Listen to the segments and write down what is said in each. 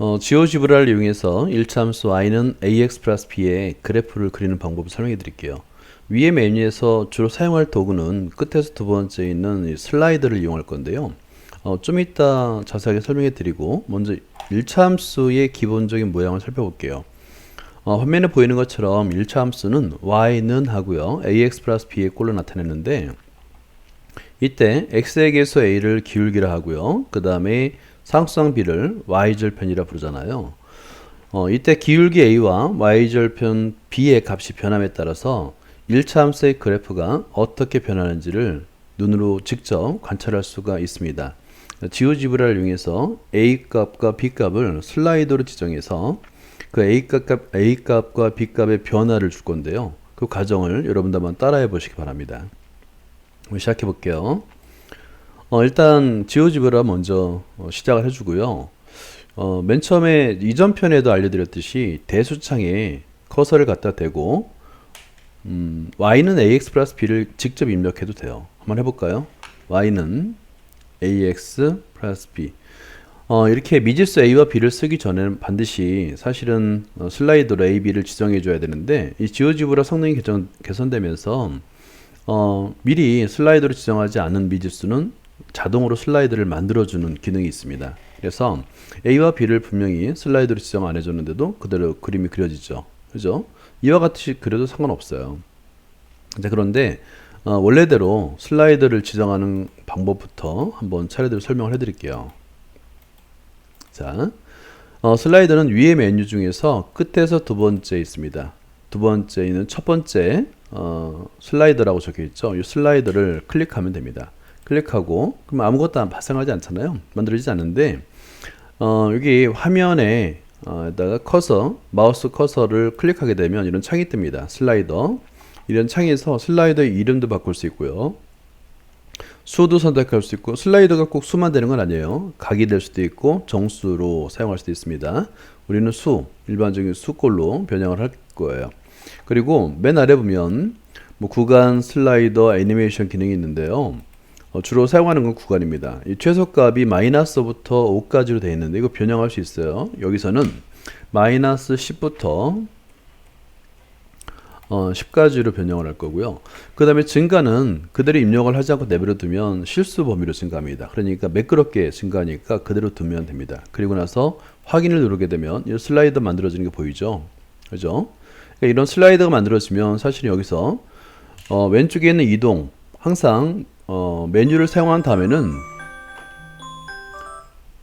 어, 지오지브라를 이용해서 1차함수 i는 ax 플러스 b의 그래프를 그리는 방법을 설명해 드릴게요. 위의 메뉴에서 주로 사용할 도구는 끝에서 두 번째 있는 이 슬라이드를 이용할 건데요. 어, 좀 이따 자세하게 설명해 드리고 먼저 1차함수의 기본적인 모양을 살펴볼게요. 어, 화면에 보이는 것처럼 1차함수는 y는 하고요. ax 플러스 b의 꼴로 나타내는데 이때 x에게서 a를 기울기라 하고요. 그 다음에 b를 y절편이라 부르잖아요. 어, 이때 기울기 a와 y절편 b의 값이 변함에 따라서 1차 함수의 그래프가 어떻게 변하는지를 눈으로 직접 관찰할 수가 있습니다. 지오지브라를 이용해서 a 값과 b 값을 슬라이더로 지정해서 그 a 값, a 값과 b 값의 변화를 줄 건데요. 그 과정을 여러분도 한번 따라해 보시기 바랍니다. 시작해 볼게요. 어, 일단 지오지브라 먼저 어, 시작을 해주고요. 어, 맨 처음에 이전 편에도 알려드렸듯이 대수창에 커서를 갖다 대고 음, y는 ax 플러스 b를 직접 입력해도 돼요. 한번 해볼까요? y는 ax 플러스 b 어, 이렇게 미지수 a와 b를 쓰기 전에는 반드시 사실은 어, 슬라이드로 a, b를 지정해 줘야 되는데 이 지오지브라 성능이 개선, 개선되면서 어, 미리 슬라이드로 지정하지 않은 미지수는 자동으로 슬라이드를 만들어주는 기능이 있습니다. 그래서 A와 B를 분명히 슬라이드로 지정 안 해줬는데도 그대로 그림이 그려지죠. 그죠? 이와 같이 그려도 상관없어요. 자, 그런데 어, 원래대로 슬라이드를 지정하는 방법부터 한번 차례대로 설명을 해드릴게요. 자, 어, 슬라이드는 위의 메뉴 중에서 끝에서 두 번째 있습니다. 두 번째는 첫 번째 어, 슬라이드라고 적혀 있죠. 이 슬라이드를 클릭하면 됩니다. 클릭하고 그럼 아무것도 발생하지 않잖아요. 만들어지지 않는데 어, 여기 화면에 어, 다가 커서 마우스 커서를 클릭하게 되면 이런 창이 뜹니다. 슬라이더 이런 창에서 슬라이더의 이름도 바꿀 수 있고요. 수도 선택할 수 있고 슬라이더가 꼭 수만 되는 건 아니에요. 각이 될 수도 있고 정수로 사용할 수도 있습니다. 우리는 수 일반적인 수꼴로 변형을 할 거예요. 그리고 맨 아래 보면 뭐 구간 슬라이더 애니메이션 기능이 있는데요. 어, 주로 사용하는 건 구간입니다. 이 최소값이 마이너스부터 5까지로 되어 있는데 이거 변형할 수 있어요. 여기서는 마이너스 10부터 어, 10까지로 변형을 할 거고요. 그 다음에 증가는 그대로 입력을 하지 않고 내버려 두면 실수 범위로 증가합니다. 그러니까 매끄럽게 증가하니까 그대로 두면 됩니다. 그리고 나서 확인을 누르게 되면 이 슬라이더 만들어지는 게 보이죠? 그죠? 그러니까 이런 슬라이더가 만들어지면 사실 여기서 어, 왼쪽에 있는 이동 항상 어, 메뉴를 사용한 다음에는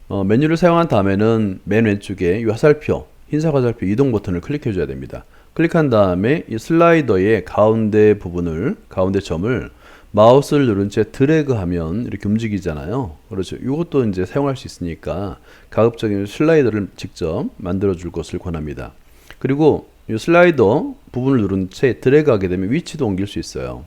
어, 메뉴를 사용한 다음에는 맨 왼쪽에 이 화살표 흰색 화살표 이동 버튼을 클릭해 줘야 됩니다. 클릭한 다음에 이 슬라이더의 가운데 부분을 가운데 점을 마우스를 누른 채 드래그하면 이렇게 움직이잖아요. 그렇죠. 이것도 이제 사용할 수 있으니까 가급적이면 슬라이더를 직접 만들어 줄 것을 권합니다. 그리고 이 슬라이더 부분을 누른 채 드래그하게 되면 위치도 옮길 수 있어요.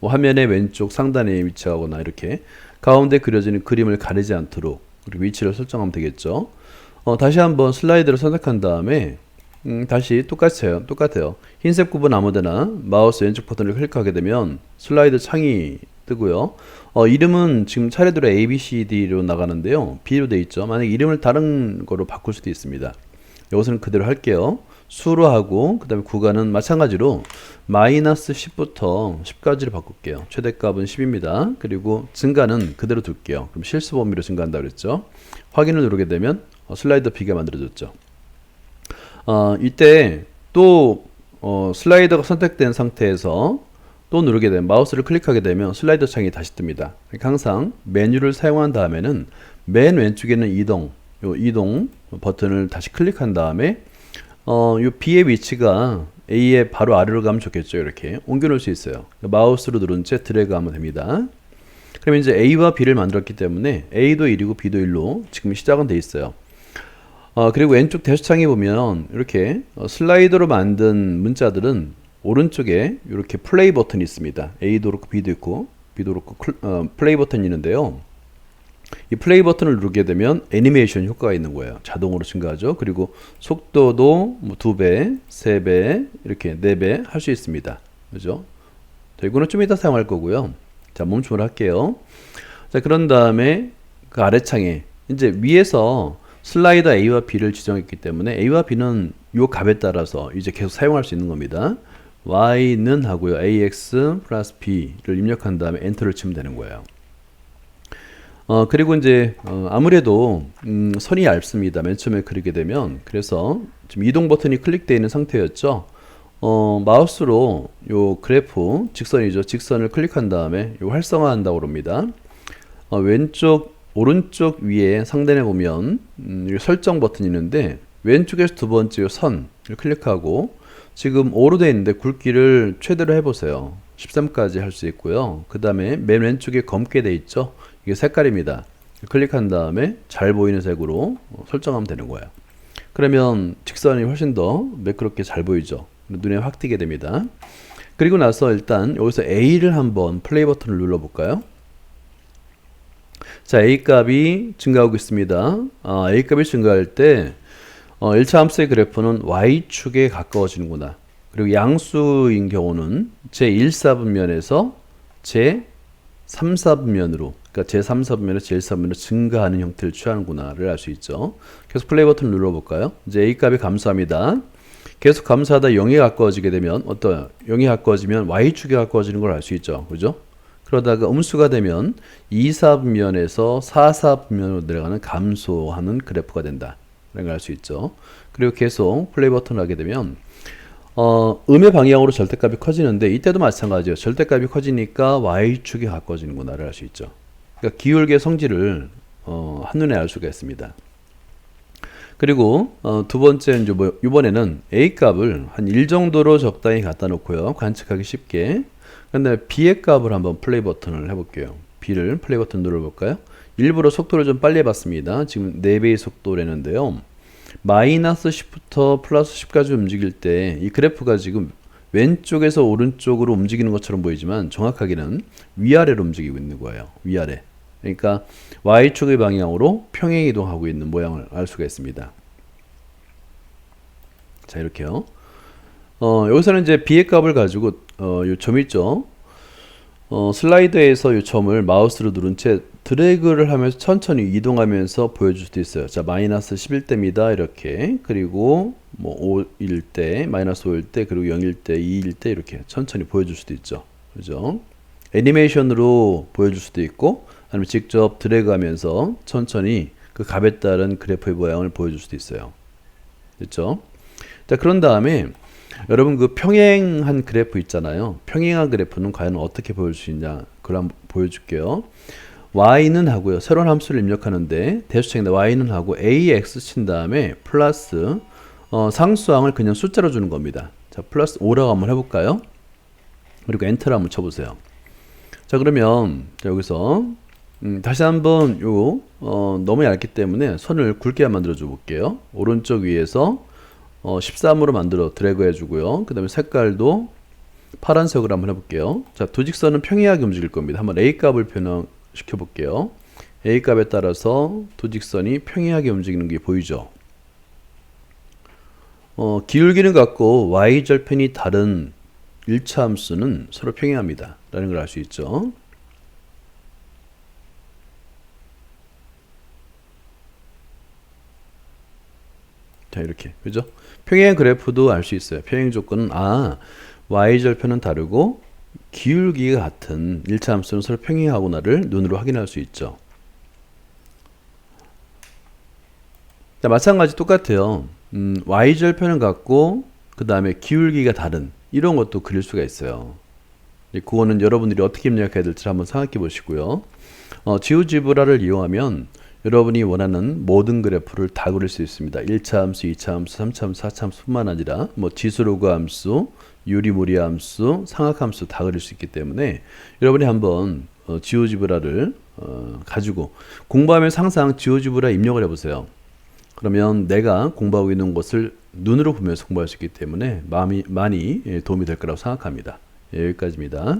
뭐 화면의 왼쪽 상단에 위치하거나 이렇게 가운데 그려지는 그림을 가리지 않도록 그리고 위치를 설정하면 되겠죠. 어, 다시 한번 슬라이드를 선택한 다음에 음, 다시 똑같아요. 똑같아요. 흰색 구분 아무데나 마우스 왼쪽 버튼을 클릭하게 되면 슬라이드 창이 뜨고요. 어, 이름은 지금 차례대로 A, B, C, D로 나가는데요. B로 돼 있죠. 만약 이름을 다른 거로 바꿀 수도 있습니다. 이것은 그대로 할게요. 수로 하고 그 다음에 구간은 마찬가지로 마이너스 10부터 10까지를 바꿀게요. 최대값은 10입니다. 그리고 증가는 그대로 둘게요. 그럼 실수 범위로 증가한다 그랬죠. 확인을 누르게 되면 어, 슬라이더 B가 만들어졌죠. 어, 이때 또 어, 슬라이더가 선택된 상태에서 또 누르게 되면 마우스를 클릭하게 되면 슬라이더 창이 다시 뜹니다. 그러니까 항상 메뉴를 사용한 다음에는 맨 왼쪽에 있는 이동, 요 이동 버튼을 다시 클릭한 다음에 어, 요 B의 위치가 A의 바로 아래로 가면 좋겠죠. 이렇게 옮겨 놓을 수 있어요. 마우스로 누른 채 드래그 하면 됩니다. 그럼 이제 A와 B를 만들었기 때문에 A도 1이고 B도 1로 지금 시작은 돼 있어요. 어, 그리고 왼쪽 대수창에 보면 이렇게 어, 슬라이더로 만든 문자들은 오른쪽에 이렇게 플레이 버튼이 있습니다. A도 그렇고 B도 있고 B도 그렇고 클, 어, 플레이 버튼이 있는데요. 이 플레이 버튼을 누르게 되면 애니메이션 효과가 있는 거예요. 자동으로 증가하죠. 그리고 속도도 뭐 2배, 3배, 이렇게 4배 할 수 있습니다. 그죠? 자, 이거는 좀 이따 사용할 거고요. 자, 멈춤을 할게요. 자, 그런 다음에 그 아래 창에 이제 위에서 슬라이더 A와 B를 지정했기 때문에 A와 B는 요 값에 따라서 이제 계속 사용할 수 있는 겁니다. Y는 하고요. AX 플러스 B를 입력한 다음에 엔터를 치면 되는 거예요. 어, 그리고 이제, 어, 아무래도, 음, 선이 얇습니다. 맨 처음에 그리게 되면. 그래서 지금 이동 버튼이 클릭되어 있는 상태였죠. 어, 마우스로 요 그래프, 직선이죠. 직선을 클릭한 다음에 요 활성화 한다고 그럽니다. 어, 왼쪽, 오른쪽 위에 상단에 보면, 음, 이 설정 버튼이 있는데, 왼쪽에서 두 번째 요 선을 클릭하고, 지금 5로 되어 있는데 굵기를 최대로 해보세요. 13까지 할 수 있고요. 그 다음에 맨 왼쪽에 검게 돼 있죠. 이게 색깔입니다. 클릭한 다음에 잘 보이는 색으로 어, 설정하면 되는 거예요. 그러면 직선이 훨씬 더 매끄럽게 잘 보이죠. 눈에 확 띄게 됩니다. 그리고 나서 일단 여기서 A를 한번 플레이 버튼을 눌러 볼까요? 자, A 값이 증가하고 있습니다. 아, A 값이 증가할 때 어, 1차 함수의 그래프는 y축에 가까워지는구나. 그리고 양수인 경우는 제1사분면에서 제 3사분면으로 그러니까 제3사분면에서 제1사분면으로 증가하는 형태를 취하는구나를 알 수 있죠. 계속 플레이 버튼 눌러볼까요? 이제 A 값이 감소합니다. 계속 감소하다 0에 가까워지게 되면 어떠요? 0에 가까워지면 y축에 가까워지는 걸 알 수 있죠. 그죠? 그러다가 음수가 되면 2사분면에서 4사분면으로 내려가는 감소하는 그래프가 된다. 라는 걸 알 수 있죠. 그리고 계속 플레이 버튼을 하게 되면 어, 음의 방향으로 절대값이 커지는데 이때도 마찬가지예요. 절대값이 커지니까 y축이 가까워지는구나를 알 수 있죠. 그러니까 기울기의 성질을 어, 한눈에 알 수가 있습니다. 그리고 어, 두 번째 이제 뭐 이번에는 a 값을 한 1 정도로 적당히 갖다 놓고요. 관측하기 쉽게. 근데 b의 값을 한번 플레이 버튼을 해볼게요. b를 플레이 버튼 눌러볼까요? 일부러 속도를 좀 빨리 해봤습니다. 지금 4배의 속도라는데요. 마이너스 10부터 플러스 10까지 움직일 때 이 그래프가 지금 왼쪽에서 오른쪽으로 움직이는 것처럼 보이지만 정확하게는 위아래로 움직이고 있는 거예요. 위아래. 그러니까 y축의 방향으로 평행 이동하고 있는 모양을 알 수가 있습니다. 자, 이렇게요. 어, 여기서는 이제 b의 값을 가지고 어, 요점 있죠. 어, 슬라이드에서 이 점을 마우스로 누른 채 드래그를 하면서 천천히 이동하면서 보여줄 수도 있어요. 자, 마이너스 11대입니다. 이렇게. 그리고 뭐 5일 때, 마이너스 5일 때, 그리고 0일 때, 2일 때 이렇게 천천히 보여줄 수도 있죠. 그죠? 애니메이션으로 보여줄 수도 있고, 아니면 직접 드래그 하면서 천천히 그 값에 따른 그래프의 모양을 보여줄 수도 있어요. 됐죠? 자, 그런 다음에 여러분 그 평행한 그래프 있잖아요. 평행한 그래프는 과연 어떻게 보여줄 수 있냐? 그걸 한번 보여줄게요. Y는 하고요. 새로운 함수를 입력하는데 대수책인데 y는 하고 ax 친 다음에 플러스 어, 상수항을 그냥 숫자로 주는 겁니다. 자, 플러스 5라고 한번 해볼까요? 그리고 엔터를 한번 쳐보세요. 자, 그러면 자, 여기서 음, 다시 한번 요 어, 너무 얇기 때문에 선을 굵게 만들어 줘 볼게요. 오른쪽 위에서 어, 13으로 만들어 드래그 해주고요. 그 다음에 색깔도 파란색으로 한번 해볼게요. 자, 두 직선은 평행하게 움직일 겁니다. 한번 A 값을 변형 시켜 볼게요. A 값에 따라서 두 직선이 평행하게 움직이는 게 보이죠? 어, 기울기는 같고 y절편이 다른 1차 함수는 서로 평행합니다. 라는 걸 알 수 있죠. 자, 이렇게. 그죠? 평행 그래프도 알 수 있어요. 평행 조건은, 아, y절편은 다르고, 기울기가 같은 1차 함수는 서로 평행하구나를 눈으로 확인할 수 있죠. 자, 마찬가지 똑같아요. 음, y절편은 같고, 그 다음에 기울기가 다른, 이런 것도 그릴 수가 있어요. 그거는 여러분들이 어떻게 입력해야 될지 한번 생각해 보시고요. 어, 지우지브라를 이용하면 여러분이 원하는 모든 그래프를 다 그릴 수 있습니다. 1차 함수, 2차 함수, 3차 함수, 4차 함수뿐만 아니라 뭐 지수로그 함수, 유리무리 함수, 상학 함수 다 그릴 수 있기 때문에 여러분이 한번 어, 지오지브라를 어, 가지고 공부하면서 항상 지오지브라 입력을 해보세요. 그러면 내가 공부하고 있는 것을 눈으로 보면서 공부할 수 있기 때문에 마음이, 많이 예, 도움이 될 거라고 생각합니다. 예, 여기까지입니다.